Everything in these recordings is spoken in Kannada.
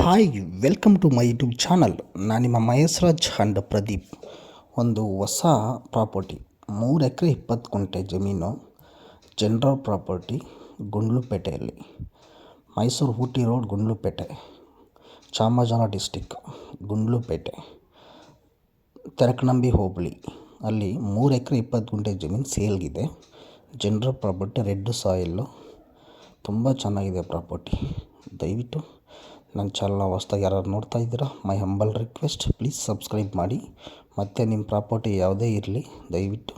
Hi welcome to my YouTube channel ನಾನು ನಿಮ್ಮ ಮಹೇಶ್ರಾಜ್ ಅಂಡ್ ಪ್ರದೀಪ್. ಒಂದು ಹೊಸ ಪ್ರಾಪರ್ಟಿ. ಮೂರು ಎಕರೆ ಇಪ್ಪತ್ತು ಗುಂಟೆ ಜಮೀನು. ಜನರಲ್ ಪ್ರಾಪರ್ಟಿ, ಗುಂಡ್ಲುಪೇಟೆಯಲ್ಲಿ. ಮೈಸೂರು ಊಟಿ ರೋಡ್, ಗುಂಡ್ಲುಪೇಟೆ. ಚಾಮರಾಜನಗರ ಡಿಸ್ಟಿಕ್, ಗುಂಡ್ಲುಪೇಟೆ. ತೆರಕನಂಬಿ ಹೋಬಳಿ. ಅಲ್ಲಿ ಮೂರು ಎಕರೆ ಇಪ್ಪತ್ತು ಗುಂಟೆ ಜಮೀನು ಸೇಲ್ಗಿದೆ. ಜನರಲ್ ಪ್ರಾಪರ್ಟಿ, ರೆಡ್ ಸಾಯಿಲ್ಲು ತುಂಬ ಚೆನ್ನಾಗಿದೆ ಪ್ರಾಪರ್ಟಿ. ದಯವಿಟ್ಟು ನನ್ನ ಚಾನಲ್ನ ಹೊಸ್ದಾಗಿ ಯಾರು ನೋಡ್ತಾ ಇದ್ದೀರಾ? My humble request please subscribe ಮಾಡಿ. ಮತ್ತು ನಿಮ್ಮ ಪ್ರಾಪರ್ಟಿ ಯಾವುದೇ ಇರಲಿ, ದಯವಿಟ್ಟು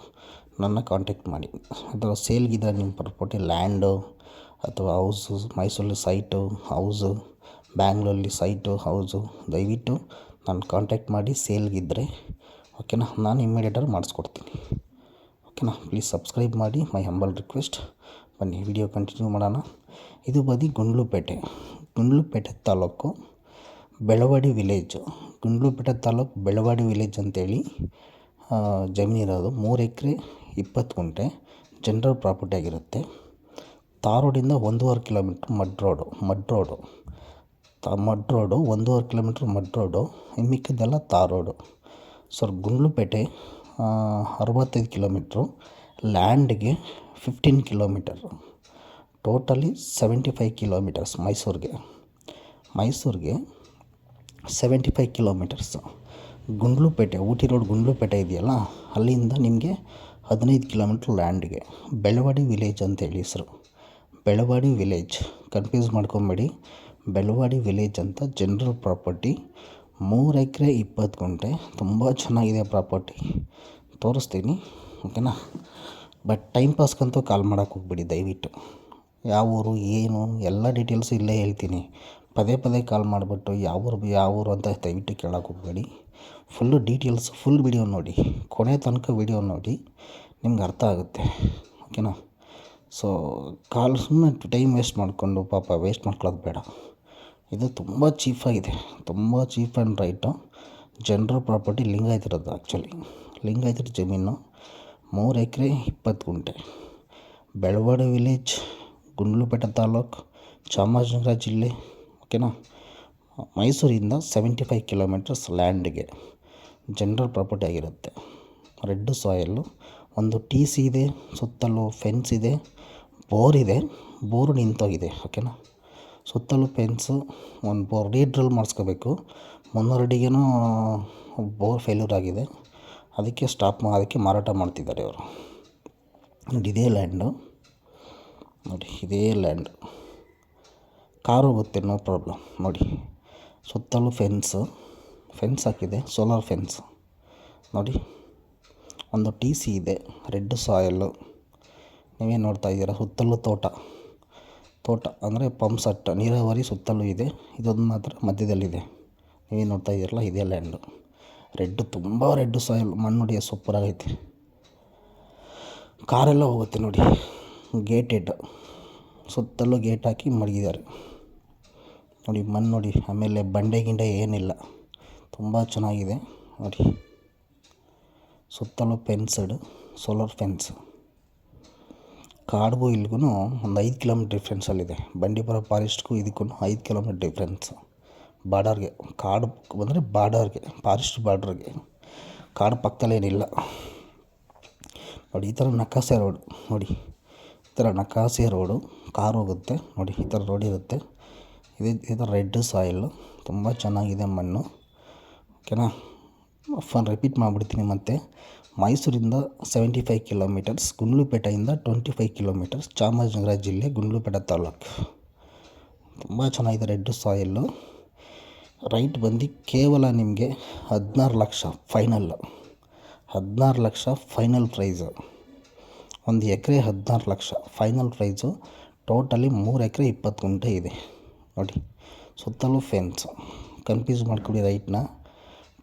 ನನ್ನ ಕಾಂಟ್ಯಾಕ್ಟ್ ಮಾಡಿ. ಅಥವಾ ಸೇಲ್ಗಿದ್ರೆ ನಿಮ್ಮ ಪ್ರಾಪರ್ಟಿ ಲ್ಯಾಂಡು ಅಥವಾ ಹೌಸು ಮೈಸೂರಲ್ಲಿ ಸೈಟು ಹೌಸು ಬ್ಯಾಂಗ್ಳೂರಲ್ಲಿ ಸೈಟು ಹೌಸು ದಯವಿಟ್ಟು ನನ್ನ ಕಾಂಟ್ಯಾಕ್ಟ್ ಮಾಡಿ ಸೇಲ್ಗಿದ್ದರೆ ಓಕೆನಾ ನಾನು ಇಮ್ಮಿಡಿಯೇಟಾಗಿ ಮಾಡಿಸ್ಕೊಡ್ತೀನಿ. ಓಕೆನಾ ಪ್ಲೀಸ್ ಸಬ್ಸ್ಕ್ರೈಬ್ ಮಾಡಿ. ಮೈ ಹಂಬಲ್ ರಿಕ್ವೆಸ್ಟ್ ಬನ್ನಿ ವಿಡಿಯೋ ಕಂಟಿನ್ಯೂ ಮಾಡೋಣ. ಇದು ಬದಿ ಗುಂಡ್ಲುಪೇಟೆ. ಗುಂಡ್ಲುಪೇಟೆ ತಾಲೂಕು ಬೆಳವಾಡಿ ವಿಲೇಜು. ಗುಂಡ್ಲುಪೇಟೆ ತಾಲೂಕು ಬೆಳವಾಡಿ ವಿಲೇಜ್ ಅಂತೇಳಿ ಜಮೀನಿರೋದು ಮೂರು ಎಕರೆ ಇಪ್ಪತ್ತು ಗುಂಟೆ ಜನರಲ್ ಪ್ರಾಪರ್ಟಿ ಆಗಿರುತ್ತೆ. ತಾರೋಡಿಂದ ರೋಡಿಂದ ಒಂದೂವರೆ kilometre mud road mud road. ತ, ಮಡ್ ರೋಡು, ಒಂದೂವರೆ ಕಿಲೋಮೀಟ್ರ್ ಮಡ್ ರೋಡು ಇನ್ನು ಮಿಕ್ಕಿದ್ದೆಲ್ಲ ತಾರ್ ರೋಡು. ಸರ್, ಗುಂಡ್ಲುಪೇಟೆ ಅರವತ್ತೈದು kilometre, ಲ್ಯಾಂಡ್ಗೆ fifteen kilometre. Totally seventy five kilometres ಮೈಸೂರಿಗೆ. ಮೈಸೂರಿಗೆ seventy five kilometres. Gundlupet, Ooty road Gundlupet ಇದೆಯಲ್ಲ, ಅಲ್ಲಿಂದ ನಿಮಗೆ ಹದಿನೈದು ಕಿಲೋಮೀಟ್ರ್ ಲ್ಯಾಂಡ್ಗೆ. ಬೆಳವಾಡಿ ವಿಲೇಜ್ ಅಂತೇಳಿ ಹೆಸರು. ಬೆಳವಾಡಿ ವಿಲೇಜ್, ಕನ್ಫ್ಯೂಸ್ ಮಾಡ್ಕೊಬೇಡಿ. ಬೆಳವಾಡಿ ವಿಲೇಜ್ ಅಂತ ಜನರಲ್ ಪ್ರಾಪರ್ಟಿ, ಮೂರು ಎಕರೆ ಇಪ್ಪತ್ತು ಗುಂಟೆ, ತುಂಬ ಚೆನ್ನಾಗಿದೆ ಪ್ರಾಪರ್ಟಿ. ತೋರಿಸ್ತೀನಿ, ಓಕೆನಾ? ಬಟ್ ಟೈಮ್ ಪಾಸ್ಗಂತೂ ಕಾಲ್ ಮಾಡೋಕ್ಕೆ ಹೋಗ್ಬಿಡಿ, ದಯವಿಟ್ಟು. ಯಾವ ಊರು, ಏನು, ಎಲ್ಲ ಡೀಟೇಲ್ಸ್ ಇಲ್ಲೇ ಹೇಳ್ತೀನಿ. ಪದೇ ಪದೇ ಕಾಲ್ ಮಾಡಿಬಿಟ್ಟು ಯಾವ ಊರು ಯಾವ ಊರು ಅಂತ ದಯವಿಟ್ಟು ಕೇಳೋಕೆ ಹೋಗಬೇಡಿ. ಫುಲ್ಲು ಡೀಟೇಲ್ಸ್ ಫುಲ್ ವಿಡಿಯೋ ನೋಡಿ. ಕೊನೆ ತನಕ ವಿಡಿಯೋ ನೋಡಿ. ನಿಮ್ಗೆ ಅರ್ಥ ಆಗುತ್ತೆ. ಓಕೆನಾ ಸೊ ಕಾಲ್ ಸುಮ್ಮನೆ ಟೈಮ್ ವೇಸ್ಟ್ ಮಾಡಿಕೊಂಡು ಪಾಪ ವೇಸ್ಟ್ ಮಾಡ್ಕೊಳ್ಳೋದು ಬೇಡ. ಇದು ತುಂಬ ಚೀಫಾಗಿದೆ ತುಂಬ cheap and right general property ಲಿಂಗಾಯತಿರೋದು actually ಲಿಂಗಾಯತರ ಜಮೀನು ಮೂರು ಎಕರೆ ಇಪ್ಪತ್ತು ಗುಂಟೆ. ಬೆಳವಾಡ ವಿಲೇಜ್ ಗುಂಡ್ಲುಪೇಟೆ ತಾಲೂಕು ಚಾಮರಾಜನಗರ ಜಿಲ್ಲೆ, ಓಕೆನಾ? ಮೈಸೂರಿಂದ ಸೆವೆಂಟಿ ಫೈವ್ ಕಿಲೋಮೀಟರ್ಸ್ ಲ್ಯಾಂಡ್ಗೆ ಜನರಲ್ ಪ್ರಾಪರ್ಟಿ ಆಗಿರುತ್ತೆ. ರೆಡ್ ಸಾಯಲ್ಲು ಒಂದು ಟಿ ಸಿ ಇದೆ, ಸುತ್ತಲೂ ಫೆನ್ಸ್ ಇದೆ ಬೋರ್ ಇದೆ ಬೋರ್ ನಿಂತೋಗಿದೆ, ಓಕೆನಾ? ಸುತ್ತಲೂ ಫೆನ್ಸು ಒಂದು ಬೋರ್ ರೀಡ್ರಲ್ ಮಾಡಿಸ್ಕೋಬೇಕು. ಮುನ್ನೂರು ಅಡಿಗೇನೋ ಬೋರ್ ಫೇಲ್ಯೂರ್ ಆಗಿದೆ. ಅದಕ್ಕೆ ಸ್ಟಾಪ್ ಅದಕ್ಕೆ ಮಾರಾಟ ಮಾಡ್ತಿದ್ದಾರೆ ಅವರು ಇದೇ ಲ್ಯಾಂಡು ನೋಡಿ, ಇದೇ ಲ್ಯಾಂಡ್ ಕಾರು ಹೋಗುತ್ತೆ ನೋ ಪ್ರಾಬ್ಲಮ್ ನೋಡಿ, ಸುತ್ತಲೂ ಫೆನ್ಸು ಫೆನ್ಸ್ ಹಾಕಿದೆ ಸೋಲಾರ್ ಫೆನ್ಸ್ ನೋಡಿ, ಒಂದು ಟಿ ಸಿ ಇದೆ ರೆಡ್ ಸಾಯಲ್ಲು ನೀವೇ ನೋಡ್ತಾ ಇದ್ದೀರಾ? ಸುತ್ತಲೂ ತೋಟ. ತೋಟ ಅಂದರೆ ಪಂಪ್ ಸೆಟ್ ನೀರಾವರಿ ಸುತ್ತಲೂ ಇದೆ. ಇದೊಂದು ಮಾತ್ರ ಮಧ್ಯದಲ್ಲಿದೆ. ನೀವೇ ನೋಡ್ತಾ ಇದ್ದೀರಲ್ಲ, ಇದೇ ಲ್ಯಾಂಡು ರೆಡ್ ತುಂಬ ರೆಡ್ ಸಾಯಿಲ್ ಮಣ್ಣು ನೋಡಿ ಸೂಪರಾಗೈತೆ ಕಾರೆಲ್ಲ ಹೋಗುತ್ತೆ ನೋಡಿ. ಗೇಟೆಡ್. ಸುತ್ತಲೂ ಗೇಟ್ ಹಾಕಿ ಮಡಗಿದ್ದಾರೆ. ನೋಡಿ, ಮಣ್ಣು ನೋಡಿ, ಆಮೇಲೆ ಬಂಡೆ ಗಿಂಡೆ ಏನಿಲ್ಲ. ತುಂಬ ಚೆನ್ನಾಗಿದೆ. ನೋಡಿ. ಸುತ್ತಲೂ ಫೆನ್ಸಡ್ ಸೋಲಾರ್ ಫೆನ್ಸ್ ಕಾಡ್ಗೂ ಇಲ್ಲಿಗೂ ಒಂದು ಐದು ಕಿಲೋಮೀಟ್ರ್ ಡಿಫ್ರೆನ್ಸಲ್ಲಿದೆ ಬಂಡೀಪುರ ಫಾರೆಸ್ಟ್ಗೂ ಇದಕ್ಕೂ ಐದು ಕಿಲೋಮೀಟ್ರ್ ಡಿಫ್ರೆನ್ಸ್ ಬಾರ್ಡರ್ಗೆ ಕಾಡು ಬಂದರೆ ಬಾರ್ಡರ್ಗೆ ಫಾರೆಸ್ಟ್ ಬಾರ್ಡರ್ಗೆ ಕಾಡು ಪಕ್ಕದಲ್ಲೇನಿಲ್ಲ. ನೋಡಿ, ಈ ಥರ ನಕಾಸೆ ರೋಡ್. ನೋಡಿ. ಈ ಥರ ನಕಾಸೆ ರೋಡು, ಕಾರ್ ಹೋಗುತ್ತೆ, ನೋಡಿ ಈ ಥರ ರೋಡ್ ಇರುತ್ತೆ. ಇದು ಇದು ರೆಡ್ ಸಾಯಿಲು ತುಂಬ ಚೆನ್ನಾಗಿದೆ ಮಣ್ಣು. ಓಕೆನಾ ಫನ್ ರಿಪೀಟ್ ಮಾಡಿಬಿಡ್ತೀನಿ ಮತ್ತೆ. ಮೈಸೂರಿಂದ ಸೆವೆಂಟಿ ಫೈವ್ ಕಿಲೋಮೀಟರ್ಸ್ ಗುಂಡ್ಲುಪೇಟೆಯಿಂದ ಟ್ವೆಂಟಿ ಫೈವ್ ಕಿಲೋಮೀಟರ್ಸ್ ಚಾಮರಾಜನಗರ ಜಿಲ್ಲೆ, ಗುಂಡ್ಲುಪೇಟೆ ತಾಲೂಕು. ತುಂಬ ಚೆನ್ನಾಗಿದೆ ರೆಡ್ ಸಾಯಿಲು ರೈಟ್ ಬಂದು ಕೇವಲ ನಿಮಗೆ ಹದಿನಾರು ಲಕ್ಷ ಫೈನಲ್ಲು ಹದಿನಾರು ಲಕ್ಷ ಫೈನಲ್ ಪ್ರೈಸು ಒಂದು ಎಕರೆ ಹದಿನಾರು ಲಕ್ಷ. ಫೈನಲ್ ಪ್ರೈಸು ಟೋಟಲಿ ಮೂರು ಎಕರೆ ಇಪ್ಪತ್ತು ಗುಂಟೆ ಇದೆ. ನೋಡಿ, ಸುತ್ತಲೂ ಫೆನ್ಸು ಕನ್ಫ್ಯೂಸ್ ಮಾಡ್ಕೊಡಿ ರೈಟ್ನ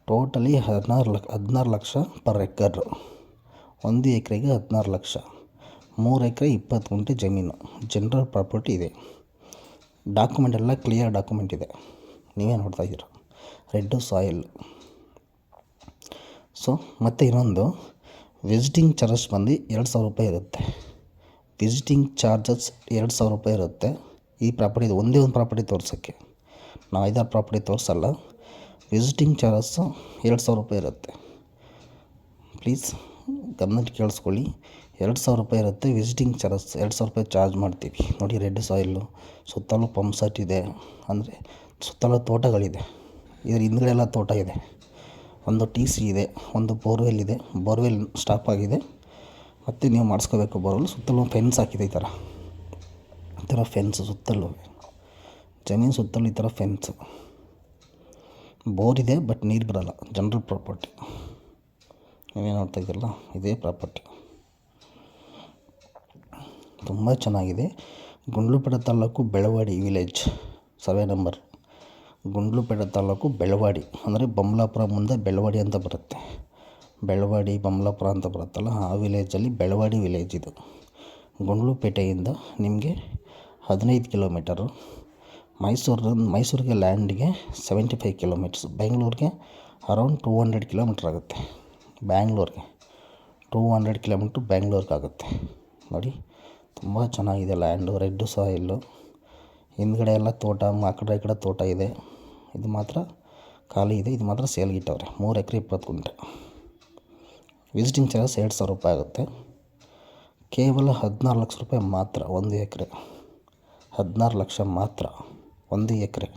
ಟೋಟಲಿ ಹದಿನಾರು ಲಕ್, ಹದಿನಾರು ಲಕ್ಷ ಪರ್ ಎಕರ್ ಒಂದು ಎಕರೆಗೆ ಹದಿನಾರು ಲಕ್ಷ. ಮೂರು ಎಕರೆ ಇಪ್ಪತ್ತು ಗುಂಟೆ ಜಮೀನು. ಜನರಲ್ ಪ್ರಾಪರ್ಟಿ ಇದೆ. ಡಾಕ್ಯುಮೆಂಟ್ ಎಲ್ಲ ಕ್ಲಿಯರ್ ಡಾಕ್ಯುಮೆಂಟ್ ಇದೆ. ನೀವೇ ನೋಡ್ತಾ ಇದ್ದೀರ. ರೆಡ್ಡು ಸಾಯಿಲ್ ಸೊ ಮತ್ತು ಇನ್ನೊಂದು. ವಿಸಿಟಿಂಗ್ ಚಾರ್ಜಸ್ ಬಂದು ಎರಡು ಸಾವಿರ ರೂಪಾಯಿ ಇರುತ್ತೆ. ವಿಸಿಟಿಂಗ್ ಚಾರ್ಜಸ್ ಎರಡು ಸಾವಿರ ರೂಪಾಯಿ ಇರುತ್ತೆ. ಈ ಪ್ರಾಪರ್ಟಿದು ಒಂದೇ ಒಂದು ಪ್ರಾಪರ್ಟಿ ತೋರ್ಸೋಕ್ಕೆ. ನಾವು ಐದಾರು ಪ್ರಾಪರ್ಟಿ ತೋರಿಸಲ್ಲ. ವಿಸಿಟಿಂಗ್ ಚಾರ್ಜಸ್ಸು ಎರಡು ಸಾವಿರ ರೂಪಾಯಿ ಇರುತ್ತೆ. ಪ್ಲೀಸ್ ಗಮನಕ್ಕೆ ಕೇಳಿಸ್ಕೊಳ್ಳಿ. ಎರಡು ಸಾವಿರ ರೂಪಾಯಿ ಇರುತ್ತೆ. ವಿಸಿಟಿಂಗ್ ಚಾರ್ಜಸ್ ಎರಡು ಸಾವಿರ ರೂಪಾಯಿ ಚಾರ್ಜ್ ಮಾಡ್ತೀವಿ. ನೋಡಿ ರೆಡ್ ಸಾಯಿಲು ಸುತ್ತಲೂ ಪಂಪ್ ಸೆಟ್ ಇದೆ. ಅಂದರೆ ಸುತ್ತಲೂ ತೋಟಗಳಿದೆ. ಇದರ ಹಿಂದ್ಗಡೆ ಎಲ್ಲ ತೋಟ ಇದೆ. ಒಂದು ಟಿ ಸಿ ಇದೆ, ಒಂದು ಬೋರ್ವೆಲ್ ಇದೆ. ಬೋರ್ವೆಲ್ ಸ್ಟಾಪ್ ಆಗಿದೆ. ಮತ್ತು ನೀವು ಮಾಡಿಸ್ಕೋಬೇಕು ಬೋರ್ವೆಲ್ ಸುತ್ತಲೂ ಫೆನ್ಸ್ ಹಾಕಿದೆ ಈ ಥರ ಈ ಥರ ಫೆನ್ಸ್ ಸುತ್ತಲೂ. ಜಮೀನು ಸುತ್ತಲೂ ಈ ಥರ ಫೆನ್ಸ್ ಬೋರ್ ಇದೆ ಬಟ್ ನೀರು ಬರಲ್ಲ. ಜನರಲ್ ಪ್ರಾಪರ್ಟಿ ನೀವೇ ನೋಡ್ತಾ ಇದ್ದೀರಲ್ಲ? ಇದೇ ಪ್ರಾಪರ್ಟಿ ತುಂಬ ಚೆನ್ನಾಗಿದೆ. Gundlupet taluk Belavadi village survey number Gundlupet taluk Belavadi, ಅಂದರೆ ಬೊಮ್ಲಾಪುರ ಮುಂದೆ ಬೆಳವಾಡಿ ಅಂತ ಬರುತ್ತೆ. ಬೆಳವಾಡಿ, ಬೊಮ್ಲಾಪುರ ಅಂತ ಬರುತ್ತಲ್ಲ, ಆ ವಿಲೇಜಲ್ಲಿ ಬೆಳವಾಡಿ ವಿಲೇಜ್ ಇದು. ಗುಂಡ್ಲುಪೇಟೆಯಿಂದ ನಿಮಗೆ ಹದಿನೈದು ಕಿಲೋಮೀಟರು ಮೈಸೂರು, ಮೈಸೂರಿಗೆ ಲ್ಯಾಂಡ್ಗೆ ಸೆವೆಂಟಿ ಫೈವ್ ಕಿಲೋಮೀಟರ್ಸ್ ಬೆಂಗಳೂರಿಗೆ ಅರೌಂಡ್ ಟೂ ಹಂಡ್ರೆಡ್ ಕಿಲೋಮೀಟ್ರ್ ಆಗುತ್ತೆ, ಬ್ಯಾಂಗ್ಳೂರಿಗೆ. ಟೂ ಹಂಡ್ರೆಡ್ ಕಿಲೋಮೀಟ್ರ್ ಬ್ಯಾಂಗ್ಳೂರ್ಗೆ ಆಗುತ್ತೆ. ನೋಡಿ, ತುಂಬ ಚೆನ್ನಾಗಿದೆ ಲ್ಯಾಂಡು ರೆಡ್ ಸಾಯಿಲ್ಲು ಹಿಂದ್ಗಡೆ ಎಲ್ಲ ತೋಟ, ಆ ಕಡೆ ಈ ಕಡೆ ತೋಟ ಇದೆ. ಇದು ಮಾತ್ರ ಖಾಲಿ ಇದೆ. ಇದು ಮಾತ್ರ ಸೇಲ್ಗೆ ಇಟ್ಟವ್ರೆ ಮೂರು ಎಕರೆ ಇಪ್ಪತ್ತು ಗುಂಟೆ ವಿಸಿಟಿಂಗ್ ಚಾರ್ಜಸ್ ಎರಡು ಸಾವಿರ ರೂಪಾಯಿ ಆಗುತ್ತೆ. ಕೇವಲ ಹದಿನಾರು ಲಕ್ಷ ರೂಪಾಯಿ ಮಾತ್ರ, ಒಂದು ಎಕರೆ. ಹದಿನಾರು ಲಕ್ಷ ಮಾತ್ರ, ಒಂದು ಎಕರೆ.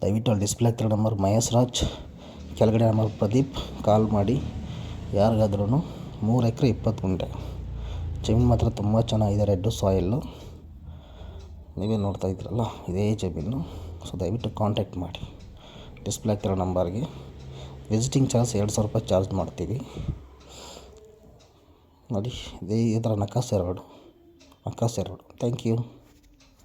ದಯವಿಟ್ಟು ಅಲ್ಲಿ ಡಿಸ್ಪ್ಲೇ ಹತ್ತಿರ ನಂಬರ್ ಮಹೇಶ್ ರಾಜ್ ಕೆಳಗಡೆ ನಂಬರ್ ಪ್ರದೀಪ್ ಕಾಲ್ ಮಾಡಿ. ಯಾರಿಗಾದ್ರೂ ಮೂರು ಎಕರೆ ಇಪ್ಪತ್ತು ಗುಂಟೆ ಜಮೀನು ಮಾತ್ರ ತುಂಬ ಚೆನ್ನಾಗಿದೆ ರೆಡ್ಡು ಸಾಯಿಲ್ಲು ನೀವೇ ನೋಡ್ತಾ ಇದ್ದೀರಲ್ಲ, ಇದೇ ಜಮೀನು. ಸೊ ದಯವಿಟ್ಟು ಕಾಂಟ್ಯಾಕ್ಟ್ ಮಾಡಿ. ಡಿಸ್ಪ್ಲೇ ಆಗ್ತಿರೋ ನಂಬರ್ಗೆ ವಿಸಿಟಿಂಗ್ ಚಾರ್ಜ್ ಎರಡು ಸಾವಿರ ರೂಪಾಯಿ ಚಾರ್ಜ್ ಮಾಡ್ತೀವಿ. ನೋಡಿ, ಇದೇ ಈ ಥರ ನಕಾಸೆ ರೋಡು ನಕಾಸೆ ರೋಡು ಥ್ಯಾಂಕ್ ಯು